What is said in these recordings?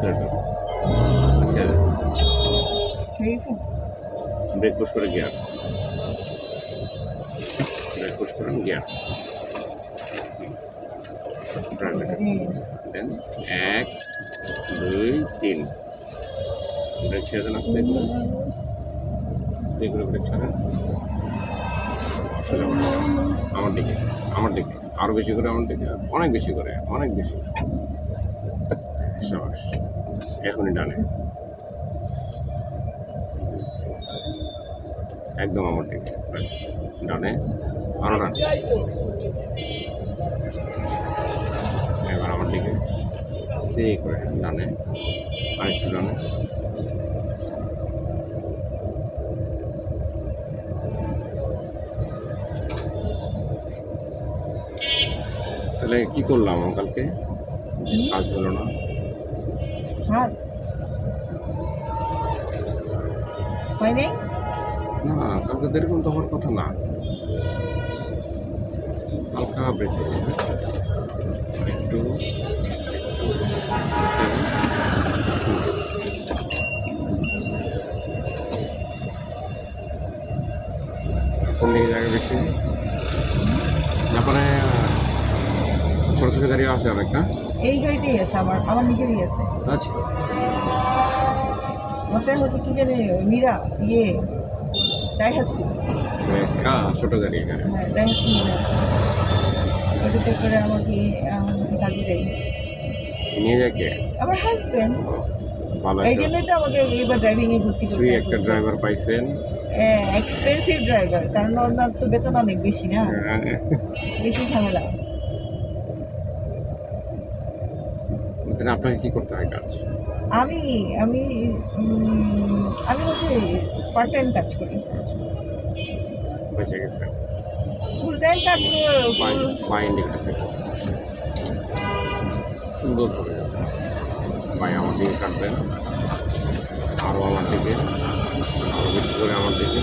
আচ্ছা। গেছে? Brake push করে গিয়ার। ব্রেক পুশ করেন গিয়ার। দেন এক দুই তিন। ব্রেক ছেড়ে দেন আস্তে করে। আস্তে করে ব্রেক ছাড়েন। আমার দিকে আমার দিকে। আরও বেশি করে আমার দিকে অনেক বেশি করে অনেক বেশি। সাবাস এখনই ডানে। একদম আমার দিকে। ব্যাস, ডানে। আরও ডানে। এবার আমার দিকে। আস্তে করে ডানে। আরেকটু ডানে। তাহলে কি করলাম? কালকে কাজ হলো না। হাত হয় নাই? না, কালকে এরকম তো কথা না। হালকা করবে একটু কোন দিকে গাড়ি আছে অনেক না এই গাড়িটাই আছে আমার আমার নিজেরই আছে। ওটা হচ্ছে কি জানি মীরা ইয়ে দেখাচ্ছি স্কা ছোটো গাড়ি হ্যাঁ দেখাচ্ছি মীরা ওটাতে করে আমাকে আমার হচ্ছে কাজে যাই নিয়ে যায় কে? আমার হাজব্যান্ড এই জন্যই তো আমাকে এবার ভর্তি করতে একটা ড্রাইভার পাইছেন। এক্সপেন্সিভ ড্রাইভার কারণ ওনার তো বেতন অনেক বেশি না। বেশি ঝামেলা। তাহলে আপনাকে কি করতে হয় কাজ? আমি আমি আমি হচ্ছে পার্ট টাইম কাজ করি। বেঁচে গেছে। ফুল টাইম কাজ করে বাই সুন্দর করে ভাই আমার দিকে কাটবেন। আরও আমার দিকে। আরও বেশি করে আমার দিকে।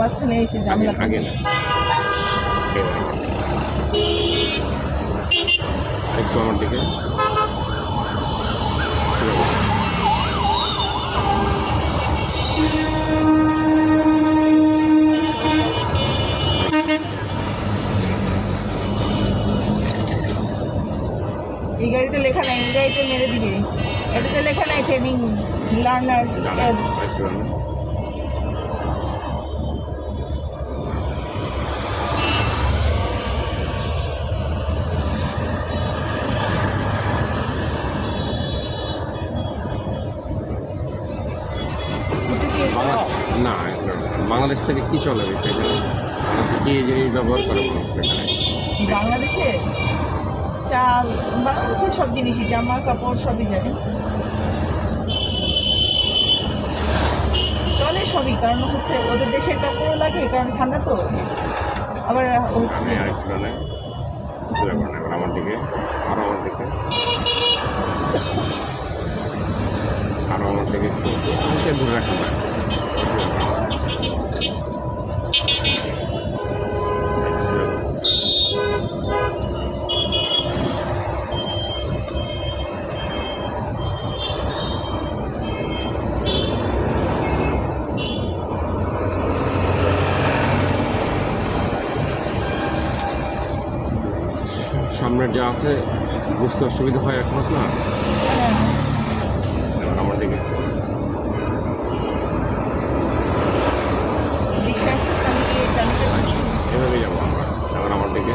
মাঝখানে এসে ঝামেলা না একটু আমার দিকে। এই গাড়িতে লেখা নাই এই গাড়িতে মেরে দিবে। এটাতে লেখা নাই ট্রেনিং লার্নার্স না বাংলাদেশ থেকে কি চলে এখানে বাংলাদেশে কি জিনিস ব্যবহার করে মানুষ এখানে বাংলাদেশে চাল বাংলাদেশের সব জিনিসই জামা কাপড় সবই যায়। চলে সবই কারণ হচ্ছে ওদের দেশের কাপড়ও লাগে কারণ ঠান্ডা তো। আবার হচ্ছে এবার আমার দিকে আরও আমার দিকে। আরও আমার দিকে একটু হালকা দূরে রাখুন সামনের যা আছে বুঝতে অসুবিধা হয় এখন আপনার হ্যাঁ, এবার আমার দিকে রিক্সা আসতেছে আমি কি জানতে পারছি এভাবে যাব আমরা এবার আমার দিকে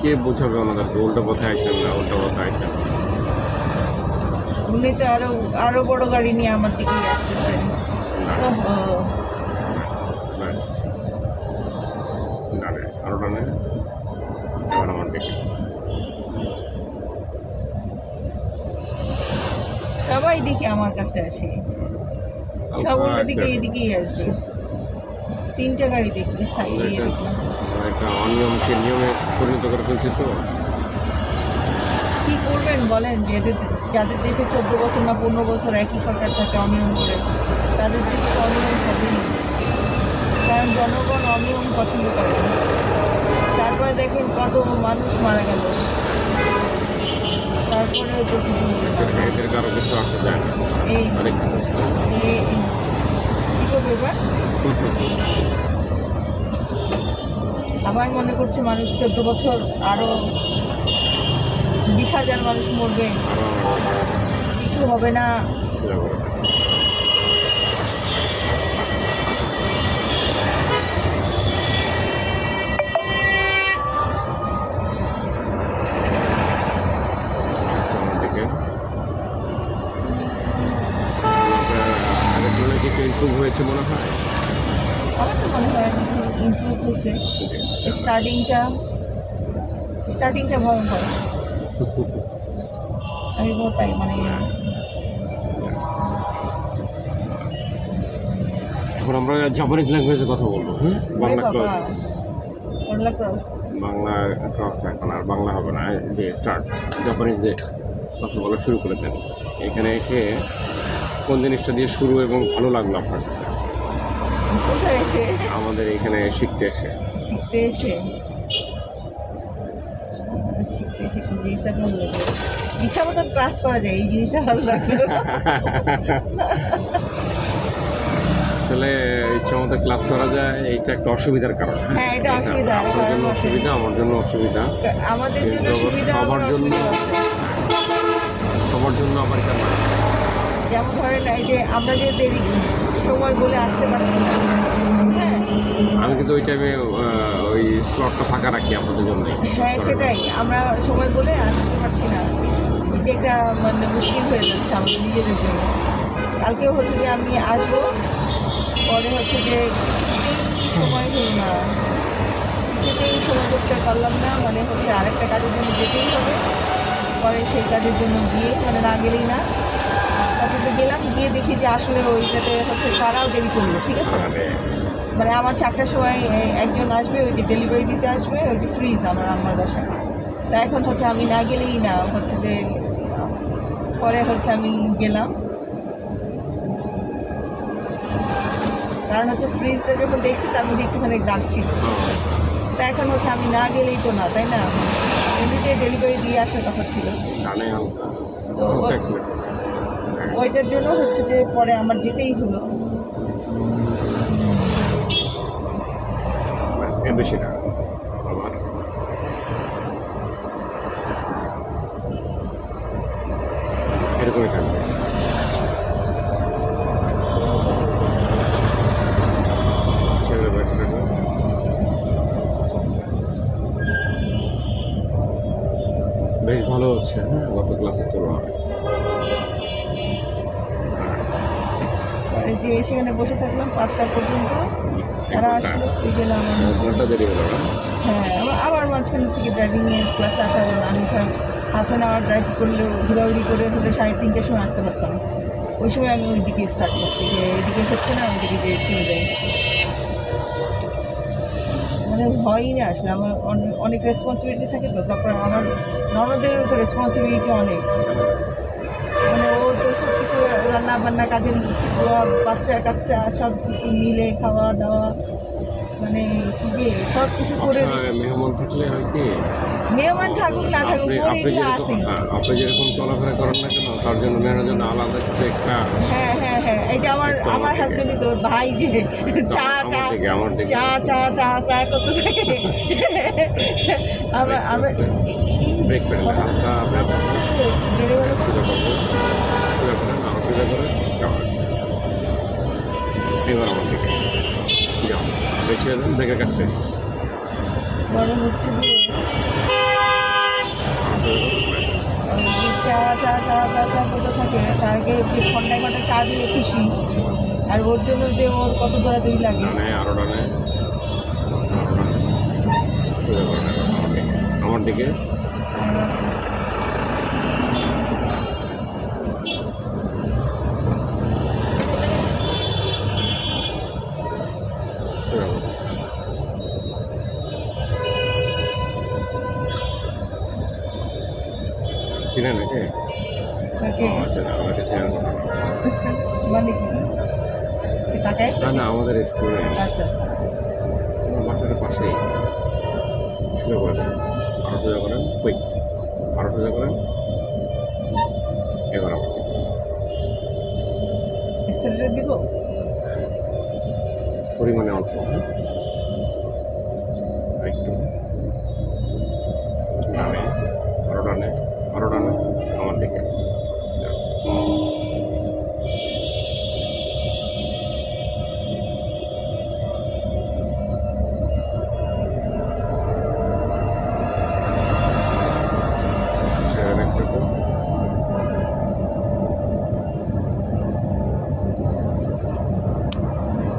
কে বোঝাবে ওনাদেরকে উল্টো পথে আসেন না উল্টো পথে আসেন উনি তো আরও আরও বড় গাড়ি নিয়ে আমার দিকেই আসতেছে। ওহো। ডানে আরও ডানে এবার আমার দিকে। সবাই দেখি আমার কাছে আসে। সব দিকে এদিকেই আসবে। তিনটে গাড়ি দেখি সাইডে দেখলাম একটা অনিয়মকে নিয়মে পরিণত করে ফেলছি তো। কি করবেন বলেন? যে যাদের দেশে চোদ্দ বছর না পনেরো বছর একই সরকার থাকে অনিয়ম করে তাদের দেশে অনিয়ম হবেই কারণ জনগণ অনিয়ম পছন্দ করে। তারপরে দেখেন কত মানুষ মারা গেল। তারপরে তো কিছু এদের- কারও কিছু আসা যায় এই- কি করবে এবার? আবার মনে করছে মানুষ চোদ্দ বছর আরও বিশ হাজার মানুষ মরবে। কিছু হবে না। ইমপ্রুভ হয়েছে মনে হয়? আমার মনে হয় কিছু ইমপ্রুভ হয়েছে স্টার্টিংটা স্টার্টিংটা ভয়ঙ্কর। আমি তাই মানে এখন আমরা জাপানিজ ল্যাঙ্গুয়েজে কথা বলব। হুম? বাংলা ক্লাস করলা ক্রস বাংলা ক্লাস এখন আর বাংলা হবে না যে স্টার্ট জাপানিজে কথা বলা শুরু করে দেন। এখানে এসে কোন জিনিসটা দিয়ে শুরু এবং ভালো লাগল আপনার কাছে? কোথায় এসে আমাদের এখানে শিখতে এসে। শিখতে এসে। শিখতে জিনিসটা ভালো লাগে ইচ্ছা মতো ক্লাস করা যায় এই জিনিসটা ভালো আসলে ইচ্ছা মতো ক্লাস করা যায় এইটা একটা অসুবিধার কারণ। হ্যাঁ, এটা অসুবিধা, আপনার জন্য অসুবিধা আমার জন্য অসুবিধা। আমাদের জন্য সুবিধা সবার জন্য-। সবার জন্য আবার কেন যেমন ধরেন এই যে আমরা যে দেরি সময় বলে আসতে পারছি না। হ্যাঁ। আমি কিন্তু ওই টাইমে ওই স্লটটা ফাঁকা রাখি আপনাদের জন্য হ্যাঁ সেটাই। আমরা সময় বলে আসতে পারছি না। এটা একটা মানে মুশকিল হয়ে যাচ্ছে আমাদের নিজেদের জন্য। কালকেও হচ্ছে যে আমি আসব পরে হচ্ছে যে কিছুতেই সময় হলো না। কিছুতেই সময় করতে পারলাম না মানে হচ্ছে আরেকটা কাজের জন্য যেতেই হবে। পরে সেই কাজের জন্য গিয়ে মানে না গেলেই না। অফিসে গেলাম গিয়ে দেখি যে আসলে ওইটাতে হচ্ছে তারাও দেরি করল ঠিক আছে? মানে? মানে আমার চারটার সময় একজন আসবে ওই যে ডেলিভারি দিতে আসবে ওই যে ফ্রিজ আমার আমার বাসায়। তা এখন হচ্ছে আমি না গেলেই না হচ্ছে যে পরে হচ্ছে আমি গেলাম। কারণ হচ্ছে ফ্রিজটা যখন দেখছি তার মধ্যে একটুখানি দাগ ছিল। তা এখন হচ্ছে আমি না গেলেই তো না তাই না? এমনিতে ডেলিভারি দিয়ে আসার কথা ছিল। তো হালকা ওই- accelerator। হ্যাঁ। ওইটার জন্য হচ্ছে যে পরে আমার যেতেই হলো। বেশি এরকমই থাকবে। বেশ ভালো হচ্ছে হ্যাঁ? গত ক্লাসের তুলনায় যে সেখানে বসে থাকলাম পাঁচটা পর্যন্ত। তারা আসলো এই গেলাম আমি ঘণ্টা দেরি হলো না? হ্যাঁ আবার মাঝখান থেকে ড্রাইভিং এর ক্লাস আসা হলো। আমি ধর হাফ অ্যান আওয়ার ড্রাইভ করলেও ঘোরাঘুরি করে হলে সাড়ে তিনটের সময় আসতে পারতাম। ওই সময় আমি ওই দিকে স্টার্ট করছি যে এইদিকে হচ্ছে না ওই দিকে যে চলে যাই মানে ভয়ই না আসলে। আমার অনেক রেসপন্সিবিলিটি থাকে তো তারপর আমার ননদেরও তো রেসপন্সিবিলিটি অনেক। রান্না বান্না কাজের বাচ্চা কাচ্চা সব কিছু মিলে খাওয়া দাওয়া মানে কি যে সব কিছু করে মেহমান থাকলে হয় কি? মেহমান থাকুক না থাকুক আপনি যেরকম হ্যাঁ আপনি যেরকম চলাফেরা করেন না কেন তার জন্য মেয়ের জন্য আলাদা কিছু এক্সট্রা হ্যাঁ হ্যাঁ হ্যাঁ এই যে আমার আমার হাজবেন্ডই তো ভাই যে চা চা আমার। চা চা চা চা কত থাকে। আমরা আমরা ব্রেক হালকা আপনার বেড়ে গেল সোজা করব সোজা করেন আরও সোজা করে সাবাস এবার আমার দিকে। যাও বেঁচে দেন ব্রেকের কাজ শেষ। চা চা চা চা চা কত থাকে। তাকে ঘন্টায় ঘন্টায় চা দিয়ে খুশি। আর ওর জন্য যে ওর কত দৌড়াদৌড়ি লাগে। আরও ডানে। আমার দিকে। চিনেন একে ওকে আচ্ছা না চেনেন না। মানে আমাদের স্কুলে। আচ্ছা আচ্ছা। আমার বাসার পাশেই। সোজা করে দেন। আরও সোজা করেন? কুইক আরও সোজা করেন? আমার দিব? পরিমাণে অল্প হ্যাঁ?